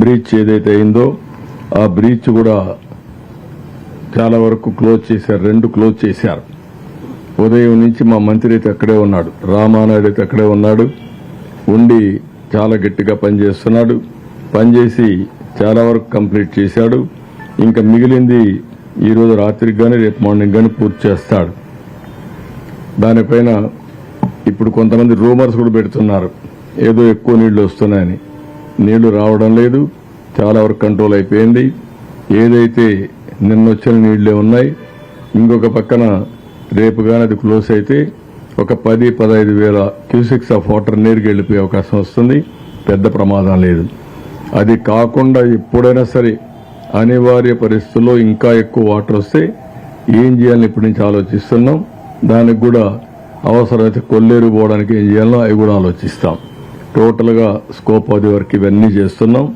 Breach ఏదైతే అయిందో ఆ బ్రీచ్ కూడా చాలా వరకు క్లోజ్ చేశారు. రెండు క్లోజ్ చేశారు. ఉదయం నుంచి మా మంత్రి అయితే అక్కడే ఉన్నాడు. రామానాయుడు అయితే అక్కడే ఉన్నాడు. ఉండి చాలా గట్టిగా పనిచేస్తున్నాడు. పనిచేసి చాలా వరకు కంప్లీట్ చేశాడు. ఇంకా మిగిలింది ఈరోజు రాత్రికి కానీ రేపు మార్నింగ్ కానీ పూర్తి చేస్తాడు. దానిపైన ఇప్పుడు కొంతమంది రూమర్స్ కూడా పెడుతున్నారు. ఏదో ఎక్కువ నీళ్ళు వస్తున్నాయని. నీళ్ళు రావడం లేదు. చాలా వరకు కంట్రోల్ అయిపోయింది. ఏదైతే నిన్నొచ్చిన నీళ్ళే ఉన్నాయి ఇంకొక పక్కన రేపు కానీ అది క్లోజ్ అయితే ఒక పది పదహైదు వేల క్యూసిక్స్ ఆఫ్ వాటర్ నీరుకి వెళ్ళిపోయే అవకాశం వస్తుంది. పెద్ద ప్రమాదం లేదు. అది కాకుండా ఎప్పుడైనా సరే అనివార్య పరిస్థితుల్లో ఇంకా ఎక్కువ వాటర్ వస్తే ఏం చేయాలని ఇప్పటి నుంచి ఆలోచిస్తున్నాం. దానికి కూడా అవసరమైతే కొల్లేరు పోవడానికి ఏం చేయాలో అవి కూడా ఆలోచిస్తాం. టోటల్గా స్కోప్ అది వరకు ఇవన్నీ చేస్తున్నాం.